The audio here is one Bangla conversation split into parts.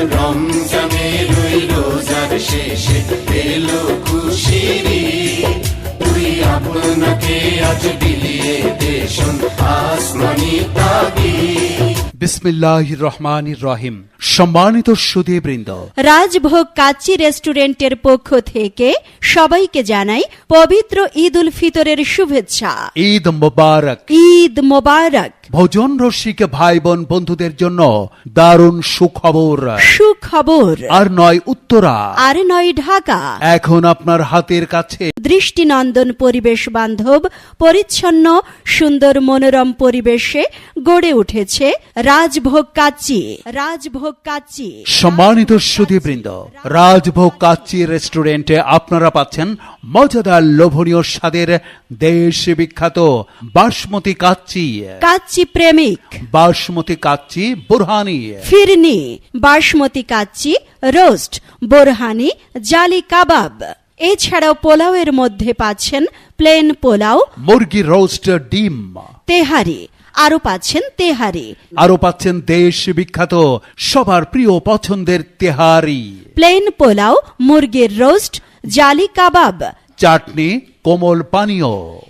রমজানের ওই রোজার শেষে এলো খুশির তুই আপনাকে আজ বিলিয়ে দেশন আসমানি রহমান রহিম। সম্মানিত সুদীবৃন্দ রাজভোগ কাচ্চি রেস্টুরেন্টের পক্ষ থেকে সবাইকে জানাই পবিত্র ঈদ উল ফিতরের শুভেচ্ছা। ঈদ মোবারক। ঈদ মোবারক। ভোজন রসিক ভাই বোন বন্ধুদের জন্য দারুণ সুখবর। সুখবর। আর নয় উত্তরা। আর নয় ঢাকা। এখন আপনার হাতের কাছে। দৃষ্টিনন্দন পরিবেশ বান্ধব পরিচ্ছন্ন সুন্দর মনোরম পরিবেশে গড়ে উঠেছে রাজভোগ কাচ্চি রাজভোগ কাচ্চি। সম্মানিত সুদীবৃন্দ রাজভোগ কাচ্চি রেস্টুরেন্টে আপনারা পাচ্ছেন মজাদার লোভনীয় স্বাদের দেশ বিখ্যাত বাসমতি কাচ্চি। কাচ্চি প্রেমিক। বাসমতি কাচ্চি বুরহানি। ফিরনি বাসমতি কাচ্চি রোস্ট বোরহানি জালি কাবাব। এছাড়াও পোলাওয়ের মধ্যে পাচ্ছেন প্লেন পোলাও মুরগি রোস্ট ডিম। তেহারি। আরও পাচ্ছেন তেহারি। আরও পাচ্ছেন দেশ বিখ্যাত সবার প্রিয় পছন্দের তেহারি। প্লেন পোলাও মুরগির রোস্ট জালি কাবাব। চাটনি কোমল পানীয়।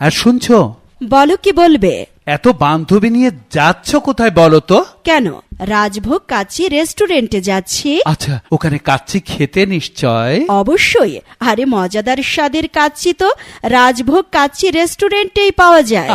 হ্যাঁ শুনছো? বলো কি বলবে? এত বান্ধবী নিয়ে যাচ্ছ কোথায় বলো তো? কেন? রাজভোগ কাচ্ছি রেস্টুরেন্টে যাচ্ছি। আচ্ছা ওখানে কাচ্চি খেতে নিশ্চয়? অবশ্যই। আরে মজাদার স্বাদের কাচ্চি তো। রাজভোগ কাচ্ছি রেস্টুরেন্টেই পাওয়া যায়।